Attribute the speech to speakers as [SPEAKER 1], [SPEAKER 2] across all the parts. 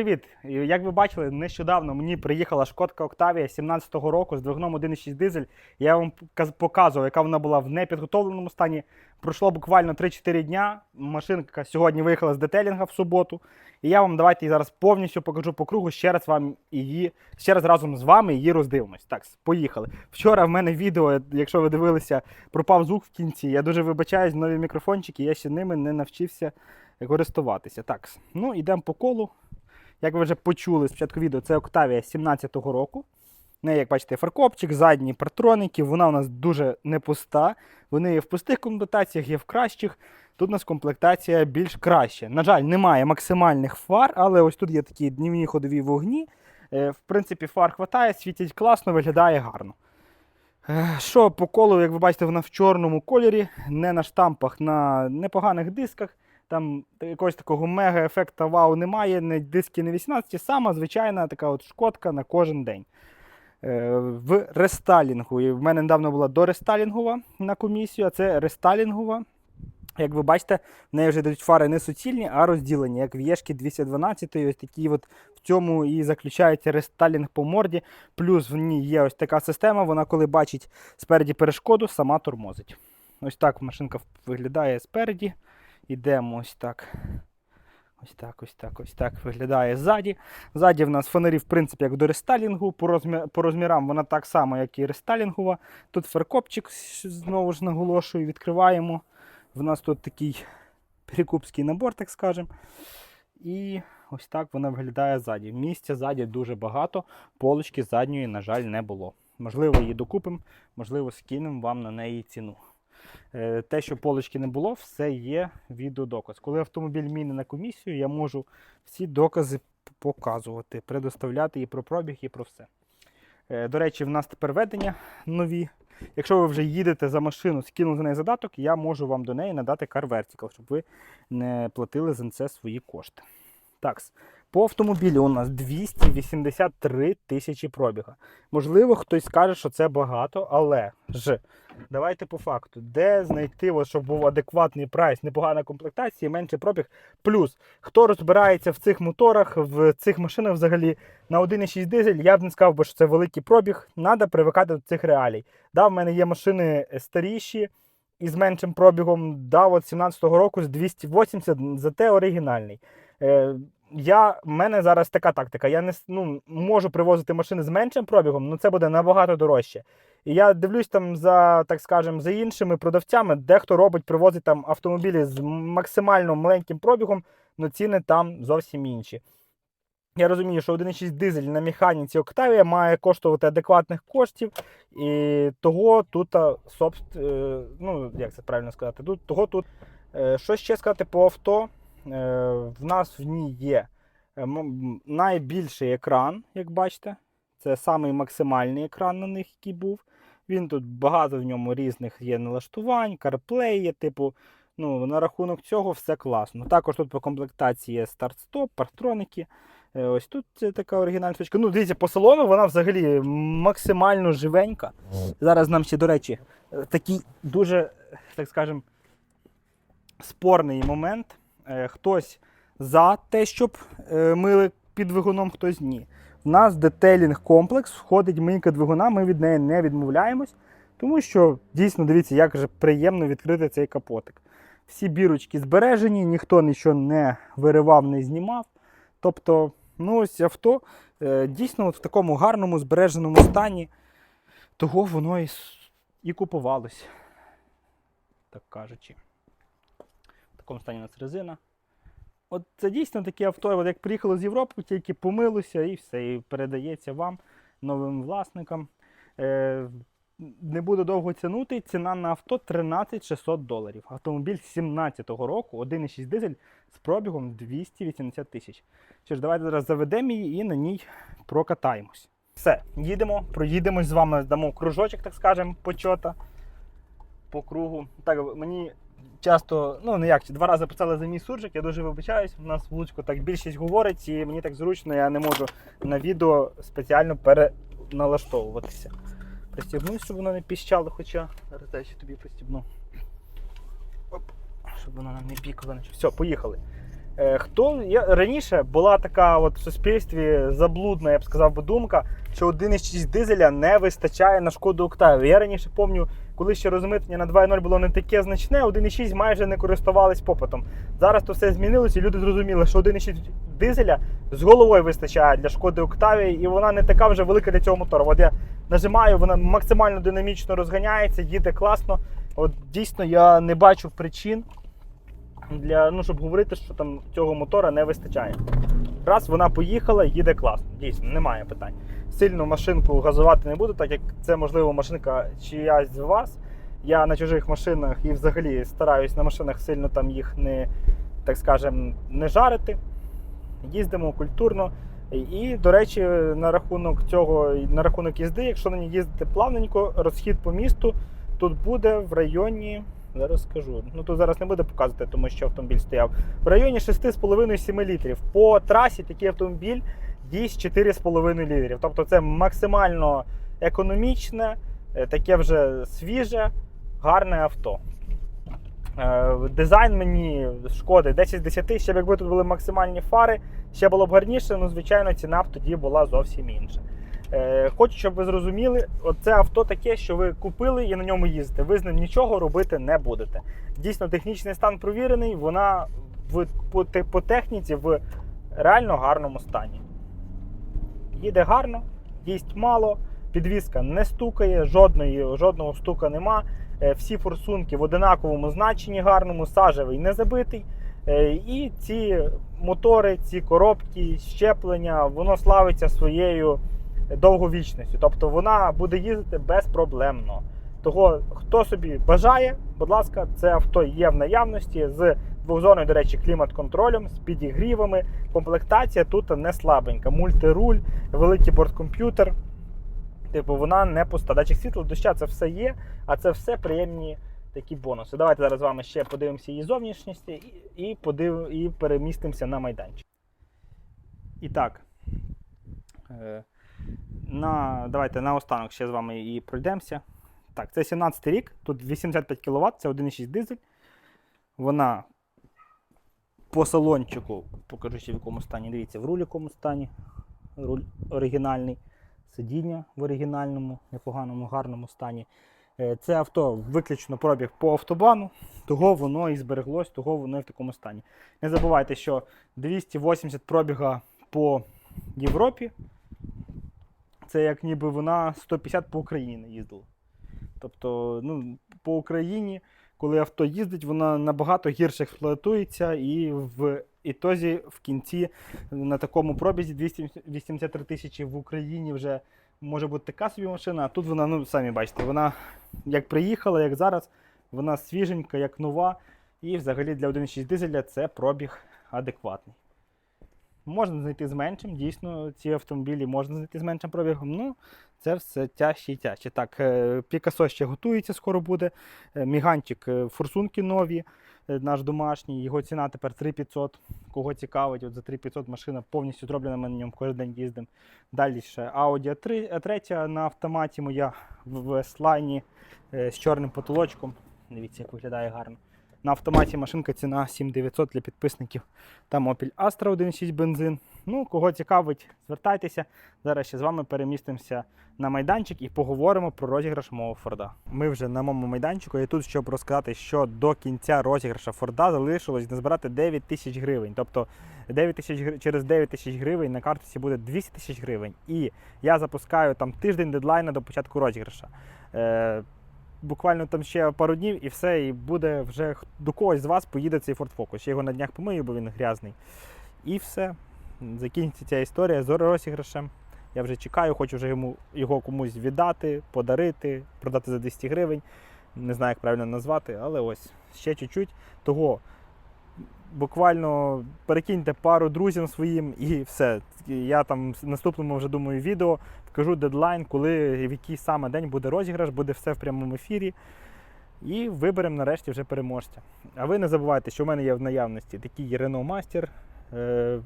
[SPEAKER 1] Привіт! Як ви бачили, нещодавно мені приїхала шкодка Октавія 17-го року з двигуном 1.6 дизель. Я вам показував, яка вона була в непідготовленому стані. Пройшло буквально 3-4 дня. Машинка сьогодні виїхала з детелінга в суботу. І я вам давайте зараз повністю покажу по кругу. Ще раз вам її, ще раз разом з вами її роздивимось. Так, поїхали. Вчора в мене відео, якщо ви дивилися, пропав звук в кінці. Я дуже вибачаюсь, нові мікрофончики, я ще ними не навчився користуватися. Так, ну йдемо по колу. Як ви вже почули спочатку відео, це Octavia 17-го року. В неї, як бачите, фаркопчик, задні партроники. Вона у нас дуже не пуста. Вони є в пустих комплектаціях, є в кращих. Тут у нас комплектація більш краща. На жаль, немає максимальних фар, але ось тут є такі днівні ходові вогні. Е, В принципі, фар хватає, світить класно, виглядає гарно. Е, Що по колу, як ви бачите, вона в чорному кольорі, не на штампах, на непоганих дисках. Там якогось такого мега-ефекта вау немає, не диски не 18, сама звичайна така от шкодка на кожен день. Е, В рестайлінгу. І в мене недавно була дорестайлінгова на комісію, а це рестайлінгова. Як ви бачите, в неї вже йдуть фари не суцільні, а розділені, як в Єшки 212. Ось такі от в цьому і заключається рестайлінг по морді. Плюс в ній є ось така система, вона коли бачить спереді перешкоду, сама тормозить. Ось так машинка виглядає спереді. Ідемо ось так. Ось так, ось так, ось так виглядає ззаді. Ззаді в нас фонарі, в принципі, як до рестайлінгу. По, розмі... по розмірам вона так само, як і рестайлінгова. Тут феркопчик, знову ж наголошую, відкриваємо. В нас тут такий перекупський набор, так скажемо. І ось так вона виглядає ззаді. Місця ззаді дуже багато, полочки задньої, на жаль, не було. Можливо, її докупимо, можливо, скинемо вам на неї ціну. Е, Те, що полочки не було, все є відеодоказ. Коли автомобіль мій не на комісію, я можу всі докази показувати, предоставляти і про пробіг, і про все. Е, До речі, в нас тепер ведення нові. Якщо ви вже їдете за машину, скинули за неї задаток, я можу вам до неї надати Car Vertical, щоб ви не платили за це свої кошти. Так, по автомобілю у нас 283 тисячі пробіга. Можливо, хтось скаже, що це багато, але ж давайте по факту, де знайти, от, щоб був адекватний прайс, непогана комплектація, менший пробіг. Плюс, хто розбирається в цих моторах, в цих машинах взагалі на 1,6 дизель, я б не сказав, би, що це великий пробіг. Треба привикати до цих реалій. Да, в мене є машини старіші із меншим пробігом. Да, от 17-го року з 280, зате оригінальний. Е, я, в мене зараз така тактика. Я не ну, можу привозити машини з меншим пробігом, але це буде набагато дорожче. І я дивлюсь там за, так скажем, за іншими продавцями, дехто робить, привозить там автомобілі з максимально маленьким пробігом, але ціни там зовсім інші. Я розумію, що 1,6 дизель на механіці Octavia має коштувати адекватних коштів, і того тут, а, собст, е, ну, як це правильно сказати, тут, того тут. Е, Що ще сказати по авто? Е, В нас в ній є е, найбільший екран, як бачите. Це самий максимальний екран на них, який був. Він тут багато в ньому різних є налаштувань, CarPlay є, типу, ну, на рахунок цього все класно. Також тут по комплектації є старт-стоп, партроники. Е, Ось тут така оригінальна штучка. Ну, дивіться, по салону вона взагалі максимально живенька. Зараз нам ще, до речі, такий дуже, так скажем, спорний момент. Е, Хтось за те, щоб е, мили під двигуном, хтось ні. В нас детейлінг комплекс, входить мийка двигуна, ми від неї не відмовляємось, тому що дійсно дивіться, як же приємно відкрити цей капотик. Всі бірочки збережені, ніхто нічого не виривав, не знімав. Тобто, ну ось авто е, дійсно от в такому гарному збереженому стані, того воно і, і купувалось, так кажучи. Такому стані у нас резина. От це дійсно таке авто, от як приїхало з Європи, тільки помилося і все, і передається вам, новим власникам. Е, не буду довго тягнути. Ціна на авто 13 600 доларів. Автомобіль 17-го року, 1,6 дизель з пробігом 280 тисяч. Що ж, давайте зараз заведемо її і на ній прокатаємось. Все, їдемо, проїдемось з вами, дамо кружочок, так скажемо, почота по кругу. Так, мені часто, ну не як, два рази писали за мій суржик, я дуже вибачаюсь. У нас в Луцьку так більшість говорить, і мені так зручно, я не можу на відео спеціально переналаштовуватися. Пристібнусь, щоб воно не піщало, хоча зараз дай ще тобі пристібну. Оп, щоб воно нам не пікало. Все, поїхали. Е, Хто я раніше була така от в суспільстві заблудна, я б сказав би, думка, що 1,6 дизеля не вистачає на шкоду Октаві. Я раніше пам'ятаю, коли ще розмитнення на 2.0 було не таке значне, 1,6 майже не користувались попитом. Зараз то все змінилося, і люди зрозуміли, що 1,6 дизеля з головою вистачає для шкоди Октавії, і вона не така вже велика для цього мотора. От я нажимаю, вона максимально динамічно розганяється, їде класно. От дійсно я не бачу причин для ну, щоб говорити, що там цього мотора не вистачає. Раз вона поїхала, їде класно. Дійсно, немає питань. Сильно машинку газувати не буду, так як це можливо машинка чиясь з вас. Я на чужих машинах і взагалі стараюсь на машинах сильно там їх не, так скажем, не жарити. Їздимо культурно. І, до речі, на рахунок цього, на рахунок їзди, якщо на ній їздити плавненько, розхід по місту тут буде в районі. Зараз скажу. Ну тут зараз не буде показувати, тому що автомобіль стояв. В районі 6,5-7 літрів. По трасі такий автомобіль їсть 4,5 літрів. Тобто це максимально економічне, е, таке вже свіже, гарне авто. Е, Дизайн мені шкоди 10 з 10. Ще б якби тут були максимальні фари, ще було б гарніше, ну звичайно, ціна б тоді була зовсім інша. Е, Хочу, щоб ви зрозуміли, оце авто таке, що ви купили і на ньому їздите. Ви з ним нічого робити не будете. Дійсно, технічний стан провірений, вона в, по, по техніці в реально гарному стані. Їде гарно, їсть мало, підвізка не стукає, жодної, жодного стука нема. Е, Всі форсунки в одинаковому значенні гарному, сажевий не забитий. Е, І ці мотори, ці коробки, щеплення, воно славиться своєю довговічністю. Тобто вона буде їздити безпроблемно. Того, хто собі бажає, будь ласка, це авто є в наявності з двохзоною, до речі, клімат-контролем, з підігрівами. Комплектація тут не слабенька. Мультируль, великий борткомп'ютер. Типу, вона не пуста. Датчик світла, доща це все є, а це все приємні такі бонуси. Давайте зараз з вами ще подивимося її зовнішність і, і, подив, і перемістимося на майданчик. І так. На, давайте наостанок ще з вами і пройдемося. Так, це 17 рік, тут 85 кВт, це 1,6 дизель. Вона по салончику, покажу ще в якому стані. Дивіться, в руль якому стані. Руль оригінальний. Сидіння в оригінальному, непоганому, гарному стані. Е, Це авто виключно пробіг по автобану, того воно і збереглось, того воно і в такому стані. Не забувайте, що 280 пробіга по Європі. Це як ніби вона 150 по Україні їздила. Тобто, ну, по Україні, коли авто їздить, вона набагато гірше експлуатується і в ітозі в кінці на такому пробізі 283 тисячі в Україні вже може бути така собі машина, а тут вона, ну самі бачите, вона як приїхала, як зараз, вона свіженька, як нова. І взагалі для 1.6 дизеля це пробіг адекватний. Можна знайти з меншим, дійсно, ці автомобілі можна знайти з меншим пробігом. Ну, це все тяжче і тяжче. Так, е, Пікасо ще готується, скоро буде. Е, Міганчик, е, форсунки нові, е, наш домашній, його ціна тепер 3500. Кого цікавить, от за 3500 машина повністю зроблена, ми на ньому кожен день їздимо. Далі ще Audi A3 на автоматі моя в е, з чорним потолочком. Дивіться, як виглядає гарно. На автоматі машинка ціна 7900 для підписників. Там Opel Astra 1.6 бензин. Ну, кого цікавить, звертайтеся. Зараз ще з вами перемістимося на майданчик і поговоримо про розіграш мого Форда. Ми вже на моєму майданчику і тут, щоб розказати, що до кінця розіграша Форда залишилось назбирати 9 тисяч гривень. Тобто 9 тисяч через 9 тисяч гривень на картці буде 200 тисяч гривень. І я запускаю там тиждень дедлайна до початку розіграша. Е, буквально там ще пару днів і все, і буде вже до когось з вас поїде цей Ford Focus. Я його на днях помию, бо він грязний. І все. Закінчиться ця історія з розіграшем. Я вже чекаю, хочу вже йому його комусь віддати, подарити, продати за 200 гривень. Не знаю, як правильно назвати, але ось ще чуть-чуть. Того буквально перекиньте пару друзям своїм і все. Я там в наступному вже думаю відео вкажу дедлайн, коли в який саме день буде розіграш, буде все в прямому ефірі. І виберемо нарешті вже переможця. А ви не забувайте, що в мене є в наявності такий Renault Master, е,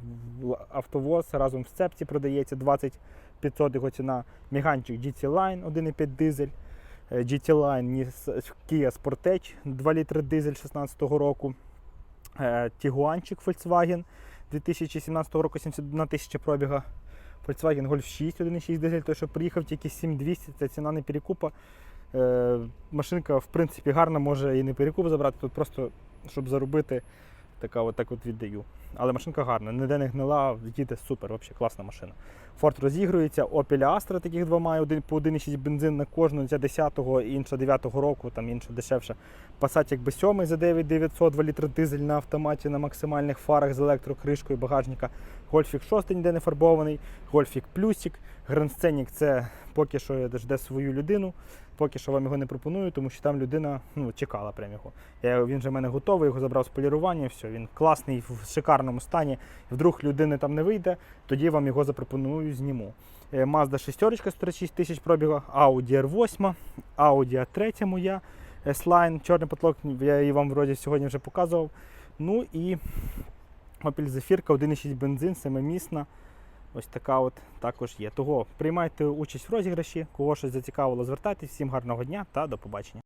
[SPEAKER 1] автовоз разом в сцепці продається 20 500 його ціна. Міганчик GT Line 1,5 дизель. е, GT Line Kia Sportage 2 літри дизель 16 року. Е, Тігуанчик Volkswagen 2017 року 71 тисяча пробіга. Volkswagen Golf 6, 1.6 дизель, той, що приїхав тільки 7200, це ціна не перекупа. Е, машинка, в принципі, гарна, може і не перекуп забрати, тут просто, щоб заробити, така от, так от віддаю. Але машинка гарна, ніде не гнила, їде супер, взагалі класна машина. Форд розігрується, Opel Astra таких два має, один по 1,6 бензин на кожну, ця 10-го, інша 9-го року, там інша дешевша. Passat якби 7 за 9900, 2 літри дизель на автоматі на максимальних фарах з електрокришкою багажника. Гольфік 6 ніде не фарбований, Гольфік Плюсик, Гранд це поки що жде свою людину. Поки що вам його не пропоную, тому що там людина ну, чекала прям його. Я, він вже в мене готовий, його забрав з полірування, все, він класний, в шикарному стані. Вдруг людини там не вийде, тоді вам його запропоную, зніму. Е, Mazda 6 136 тисяч пробігу, Audi R8, Audi A3 моя, S-Line, чорний потолок, я її вам вроді сьогодні вже показував. Ну і Opel Zafirka 1,6 бензин, семимісна. Ось така от також є. Того приймайте участь в розіграші, кого щось зацікавило, звертайтесь. Всім гарного дня та до побачення.